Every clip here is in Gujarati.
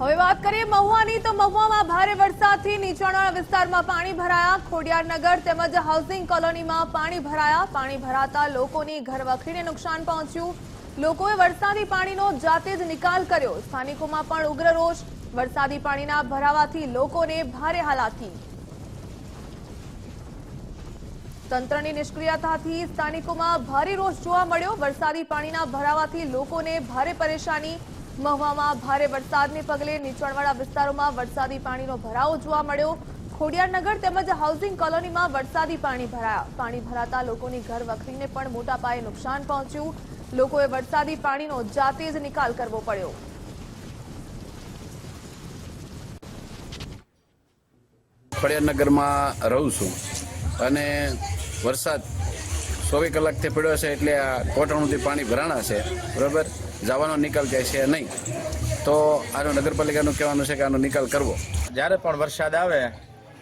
હવે વાત કરીએ મહુવાની, તો મહુવામાં ભારે વરસાદથી નીચાણવાળા વિસ્તારમાં પાણી ભરાયા. ખોડિયારનગર તેમજ હાઉસિંગ કોલોનીમાં પાણી ભરાયા. પાણી ભરાતા લોકોની ઘરવખરીને નુકસાન પહોંચ્યું. લોકોએ વરસાદી પાણીનો જાતે જ નિકાલ કર્યો. સ્થાનિકોમાં પણ ઉગ્ર રોષ. વરસાદી પાણીના ભરાવાથી લોકોને ભારે હાલાકી. તંત્રની નિષ્ક્રિયતાથી સ્થાનિકોમાં ભારે રોષ જોવા મળ્યો. વરસાદી પાણીના ભરાવાથી લોકોને ભારે પરેશાની. મહુવામાં ભારે વરસાદને પગલે નીચાણવાળા વિસ્તારોમાં વરસાદી પાણીનો ભરાવો જોવા મળ્યો. ખોડિયારનગર તેમજ હાઉસિંગ કોલોનીમાં વરસાદી પાણી ભરાયા. પાણી ભરાતા લોકોની ઘર વખરીને પણ મોટા પાયે નુકસાન પહોંચ્યું. લોકોએ વરસાદી પાણીનો જાતે જ નિકાલ કરવો પડ્યો. ખોડિયારનગરમાં રહું છું અને વરસાદ ચોવીસ કલાકથી પડ્યો છે એટલે આ કોટણુંથી પાણી ભરાણા છે. બરાબર? જવાનો નિકાલ જાય છે નહીં. તો આનો નગરપાલિકાનું કહેવાનું છે કે આનો નિકાલ કરવો. જ્યારે પણ વરસાદ આવે,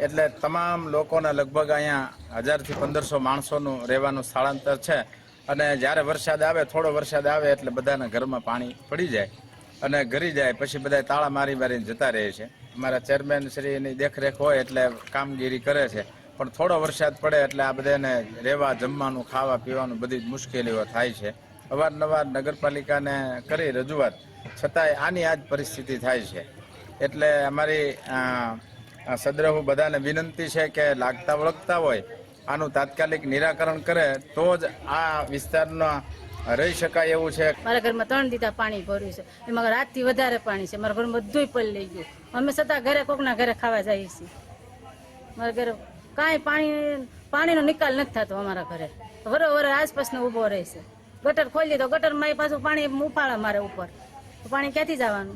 એટલે તમામ લોકોને લગભગ અહીંયા હજારથી પંદરસો માણસોનું રહેવાનું સ્થળાંતર છે. અને જ્યારે વરસાદ આવે, થોડો વરસાદ આવે, એટલે બધાના ઘરમાં પાણી પડી જાય. અને ઘરી જાય, પછી બધા તાળા મારી મારીને જતા રહે છે. અમારા ચેરમેન શ્રીની દેખરેખ હોય, એટલે કામગીરી કરે છે. પણ થોડો વરસાદ પડે એટલે આ બધાને રહેવા, જમવાનું, ખાવા, પીવાનું બધી જ મુશ્કેલીઓ થાય છે. અવારનવાર નગરપાલિકાને કરી રજૂઆત, છતાંય આની આ જ પરિસ્થિતિ થાય છે. એટલે અમારી સદ્રહુ બધાને વિનંતી છે કે લાગતા વળગતા હોય, આનું તાત્કાલિક નિરાકરણ કરે, તો જ આ વિસ્તારમાં રહી શકાય એવું છે. મારા ઘરમાં ત્રણ દીધા પાણી ભર્યું છે. એમાં રાતથી વધારે પાણી છે. મારા ઘરમાં બધુંય પડી લઈ ગયું. અમે છતાં ઘરે કોકના ઘરે ખાવા જઈએ છીએ. મારા ઘરે કાંઈ પાણી પાણીનો નિકાલ નથી થતો અમારા ઘરે. વરો વરો આસપાસનો ઊભો રહે છે ગટર ખોલી તો ગટરમાં પાછું પાણી ઉફાળે મારે ઉપર. પાણી ક્યાંથી જવાનું?